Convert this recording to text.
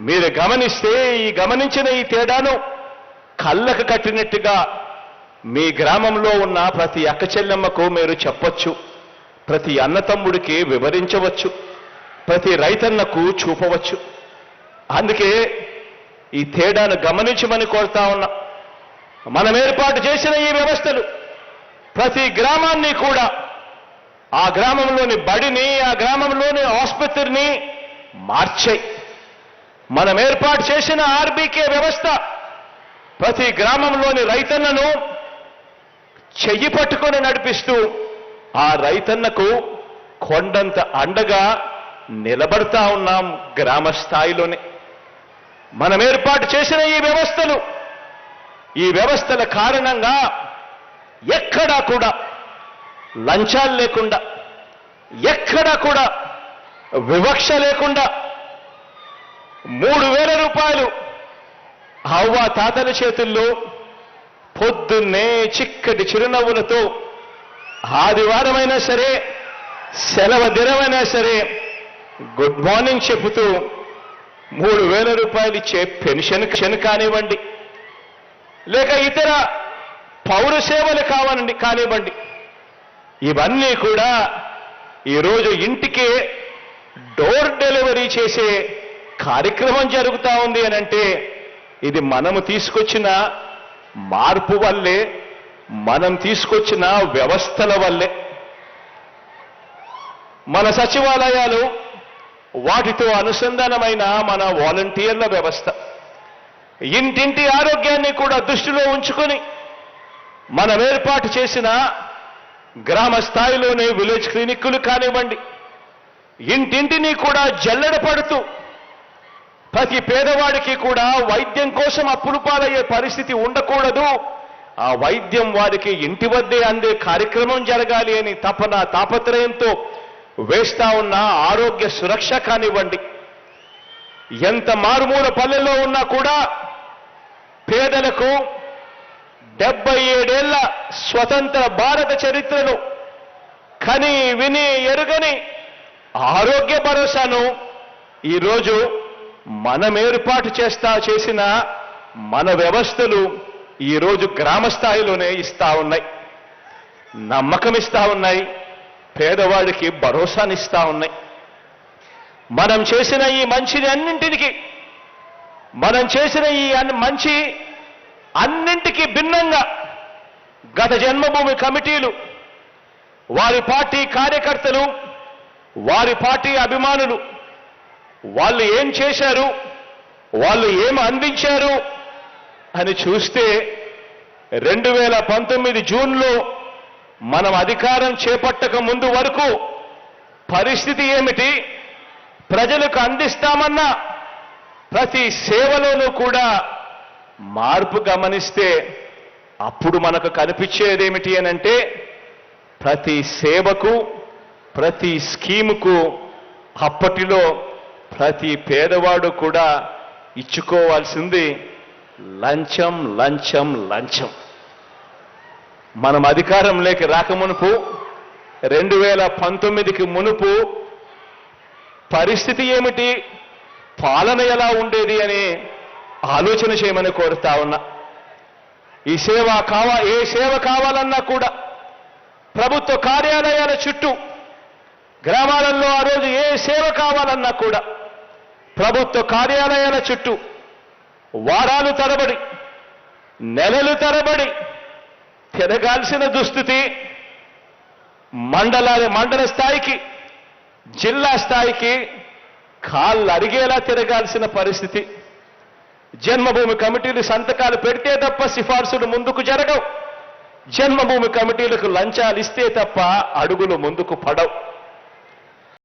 మీరు గమనిస్తే ఈ గమనించిన ఈ తేడాను కళ్ళకు కట్టినట్టుగా మీ గ్రామంలో ఉన్న ప్రతి అక్క చెల్లెమ్మకు మీరు చెప్పొచ్చు. ప్రతి అన్నతమ్ముడికి వివరించవచ్చు. ప్రతి రైతన్నకు చూపవచ్చు. అందుకే ఈ తేడాను గమనించమని కోరుతా ఉన్నా. మనం ఏర్పాటు చేసిన ఈ వ్యవస్థలు ప్రతి గ్రామాన్ని కూడా ఆ గ్రామంలోని బడిని ఆ గ్రామంలోని ఆసుపత్రిని మార్చాయి. మనం ఏర్పాటు చేసిన ఆర్బీకే వ్యవస్థ ప్రతి గ్రామంలోని రైతన్నను చెయ్యి పట్టుకొని నడిపిస్తూ ఆ రైతన్నకు కొండంత అండగా నిలబడతా ఉన్నాం గ్రామ స్థాయిలోనే మనం ఏర్పాటు చేసిన ఈ వ్యవస్థలు ఈ వ్యవస్థల కారణంగా ఎక్కడా కూడా లంచాలు లేకుండా ఎక్కడా కూడా వివక్ష లేకుండా మూడు వేల రూపాయలు. అవ్వ తాతల చేతుల్లో పొద్దున్నే చిక్కటి చిరునవ్వులతో ఆదివారమైనా సరే సెలవు దినమైనా సరే గుడ్ మార్నింగ్ చెబుతూ మూడు వేల రూపాయలు ఇచ్చే పెన్షన్ పెన్షన్ కానివ్వండి. లేక ఇతర పౌర సేవలు కావాలండి కానివ్వండి. ఇవన్నీ కూడా ఈరోజు ఇంటికే డోర్ డెలివరీ చేసే కార్యక్రమం జరుగుతూ ఉంది అని అంటే ఇది మనము తీసుకొచ్చిన మార్పు వల్లే మనం తీసుకొచ్చిన వ్యవస్థల వల్లే. మన సచివాలయాలు వాటితో అనుసంధానమైన మన వాలంటీర్ల వ్యవస్థ. ఇంటింటి ఆరోగ్యాన్ని కూడా దృష్టిలో ఉంచుకొని మనం ఏర్పాటు చేసిన గ్రామ స్థాయిలోనే విలేజ్ క్లినిక్కులు కానివ్వండి ఇంటింటిని కూడా జల్లెడ పడుతూ ప్రతి పేదవాడికి కూడా వైద్యం కోసం అప్పులు పాలయ్యే పరిస్థితి ఉండకూడదు. ఆ వైద్యం వారికి ఇంటి వద్దే అందే కార్యక్రమం జరగాలి అని తపన తాపత్రయంతో వేస్తా ఉన్న ఆరోగ్య సురక్ష కానివ్వండి. ఎంత మారుమూల పల్లెల్లో ఉన్నా కూడా పేదలకు డెబ్బై ఏడేళ్ళ స్వతంత్ర భారత చరిత్రను కని విని ఎరుగని ఆరోగ్య భరోసాను ఈరోజు మనం ఏర్పాటు చేస్తా చేసిన మన వ్యవస్థలు ఈరోజు గ్రామ స్థాయిలోనే ఇస్తా ఉన్నాయి. నమ్మకం ఇస్తా ఉన్నాయి. పేదవాడికి భరోసానిస్తా ఉన్నాయి. మనం చేసిన ఈ మంచిని అన్నింటికి మనం చేసిన ఈ మంచి అన్నింటికి భిన్నంగా గత జన్మభూమి కమిటీలు వారి పార్టీ కార్యకర్తలు వారి పార్టీ అభిమానులు వాళ్ళు ఏం చేశారు? వాళ్ళు ఏం అందించారు? అని చూస్తే రెండు వేల పంతొమ్మిది జూన్లో మనం అధికారం చేపట్టక ముందు వరకు పరిస్థితి ఏమిటి? ప్రజలకు అందిస్తామన్న ప్రతి సేవలోనూ కూడా మార్పు గమనిస్తే అప్పుడు మనకు కనిపించేదేమిటి అని అంటే ప్రతి సేవకు ప్రతి స్కీముకు అప్పటిలో ప్రతి పేదవాడు కూడా ఇచ్చుకోవాల్సింది లంచం లంచం లంచం. మనం అధికారంలోకి రాకమునుపు రెండు వేల పంతొమ్మిదికి మునుపు పరిస్థితి ఏమిటి పాలన ఎలా ఉండేది అని ఆలోచన చేయమని కోరుతా ఉన్నా. ఈ సేవ కావా ఏ సేవ కావాలన్నా కూడా ప్రభుత్వ కార్యాలయాల చుట్టూ గ్రామాలలో ఆ రోజు ఏ సేవ కావాలన్నా కూడా ప్రభుత్వ కార్యాలయాల చుట్టూ వారాలు తరబడి నెలలు తరబడి తిరగాల్సిన దుస్థితి మండల మండల స్థాయికి జిల్లా స్థాయికి కాళ్ళు అరిగేలా తిరగాల్సిన పరిస్థితి. జన్మభూమి కమిటీలు సంతకాలు పెడితే తప్ప సిఫార్సులు ముందుకు జరగవు. జన్మభూమి కమిటీలకు లంచాలు ఇస్తే తప్ప అడుగులు ముందుకు పడవు.